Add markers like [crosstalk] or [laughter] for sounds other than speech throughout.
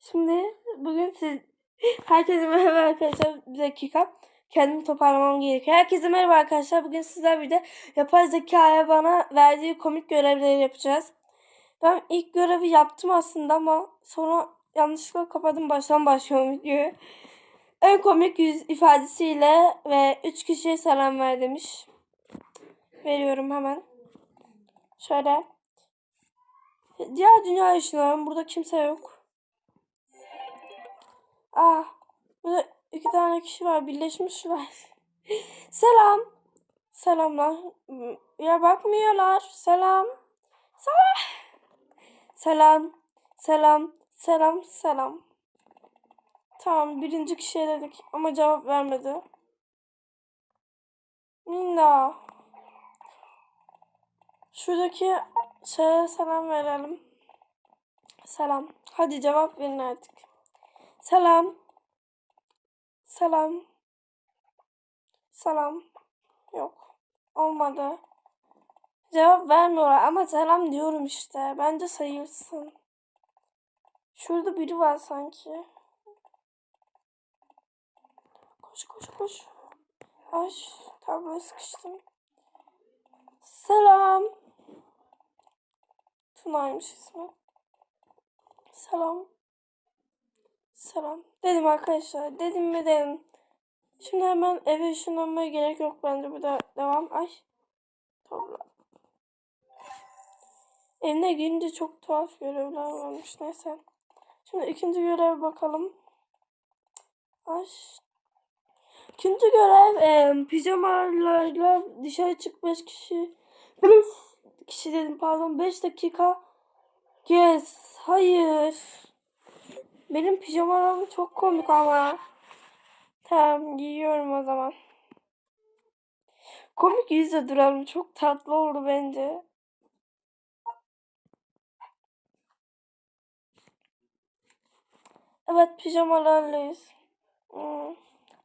Şimdi bugün siz herkese merhaba arkadaşlar. Bir dakika. Kendimi toparlamam gerekiyor. Herkese merhaba arkadaşlar. Bugün sizler bir de yapay zekaya bana verdiği komik görevleri yapacağız. Ben ilk görevi yaptım aslında ama sonra yanlışlıkla kapadım. Baştan başlıyorum videoyu. En komik yüz ifadesiyle ve 3 kişiye selam ver demiş. Veriyorum hemen. Şöyle. Diğer dünya yaşıyorum. Burada kimse yok. Ah. Burada iki tane kişi var. Birleşmişler. [laughs] Selam. Selamlar. Ya bakmıyorlar. Selam. Selam. Selam. Selam. Selam. Selam. Tamam. Birinci kişiye dedik. Ama cevap vermedi. Minna. Şuradaki şeye selam verelim. Selam. Hadi cevap verin artık. Selam. Selam. Selam. Yok. Olmadı. Cevap vermiyorlar ama selam diyorum işte. Bence sayılsın. Şurada biri var sanki. Koş koş koş. Ay tabloya sıkıştım. Selam. Tuna'ymış ismi. Selam. Selam. Dedim arkadaşlar. Dedim mi dedim. Şimdi hemen eve ışınlanmaya gerek yok bence. Bu da devam. Ay. Topla. Evine girince çok tuhaf görevler varmış. Neyse. Şimdi ikinci göreve bakalım. Ay. İkinci görev e, pijamalarla dışarı çık 5 kişi. 5 kişi dedim pardon 5 dakika. Yes. Hayır. Benim pijamalarım çok komik ama. Tamam giyiyorum o zaman. Komik yüzle duralım. Çok tatlı oldu bence. Evet pijamalarlayız. Hmm.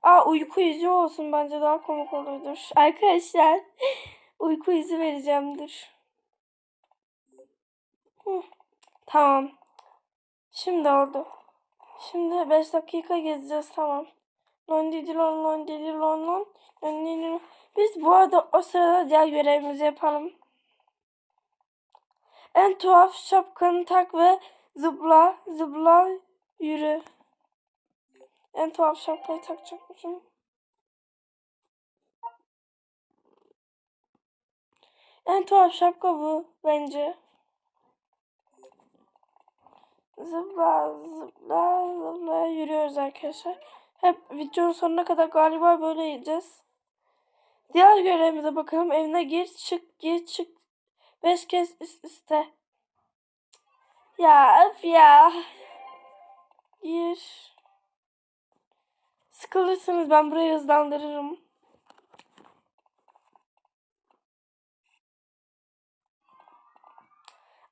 Aa uyku yüzü olsun bence daha komik olurdur. Arkadaşlar [laughs] uyku yüzü vereceğimdir. Tamam. Şimdi oldu. Şimdi 5 dakika gezeceğiz tamam. Lon didi lon lon didi lon lon. lon didi lon. Biz bu arada o sırada diğer görevimizi yapalım. En tuhaf şapkanı tak ve zıpla zıpla yürü. En tuhaf şapkayı takacakmışım. En tuhaf şapka bu bence. Zıpla zıpla zıpla yürüyoruz arkadaşlar. Hep videonun sonuna kadar galiba böyle yiyeceğiz. Diğer görevimize bakalım. Evine gir çık gir çık. Beş kez üst üste. Ya öf ya. Gir. Sıkılırsınız ben burayı hızlandırırım.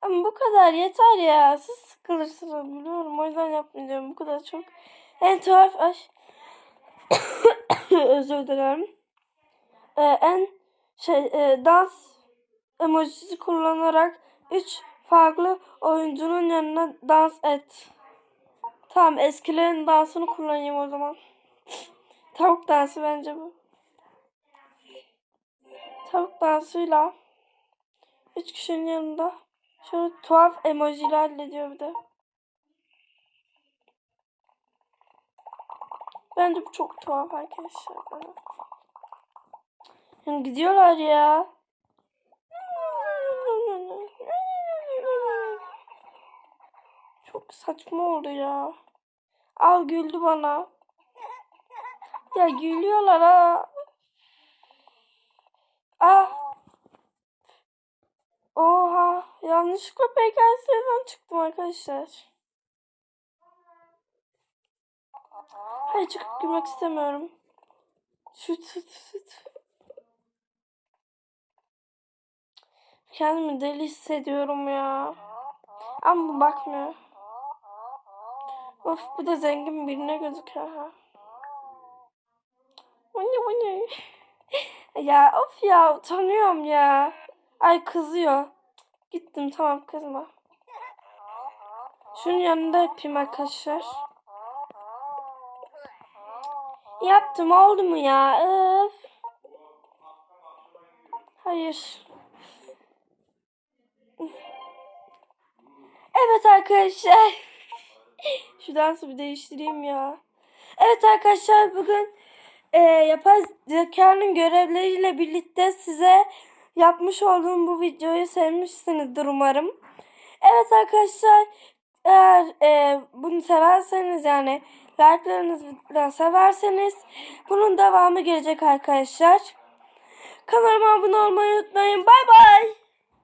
Ama bu kadar yeter ya. Siz sıkılırsınız biliyorum. O yüzden yapmayacağım. Bu kadar çok. En tuhaf ay. [coughs] Özür dilerim. Ee, en şey e, dans emojisi kullanarak 3 farklı oyuncunun yanına dans et. Tamam eskilerin dansını kullanayım o zaman. [coughs] Tavuk dansı bence bu. Tavuk dansıyla 3 kişinin yanında şöyle tuhaf emojilerle diyor bir de. Bence bu çok tuhaf arkadaşlar. Yani gidiyorlar ya. Çok saçma oldu ya. Al güldü bana. Ya gülüyorlar ha. Ah. Oha. Yanlışlıkla PKS'den çıktım arkadaşlar. Hayır çıkıp gülmek istemiyorum. Süt süt süt. Kendimi deli hissediyorum ya. Ama bu bakmıyor. Of bu da zengin birine gözüküyor ha. Bu ne bu ne? [laughs] ya of ya utanıyorum ya. Ay kızıyor. Gittim tamam kızma. Şunun yanında yapayım arkadaşlar. Yaptım oldu mu ya? Öf. Hayır. Evet arkadaşlar. Şu dansı bir değiştireyim ya. Evet arkadaşlar bugün e, yapay zekanın görevleriyle birlikte size yapmış olduğum bu videoyu sevmişsinizdir umarım. Evet arkadaşlar eğer e, bunu severseniz yani like'larınızı severseniz bunun devamı gelecek arkadaşlar. Kanalıma abone olmayı unutmayın. Bay bay.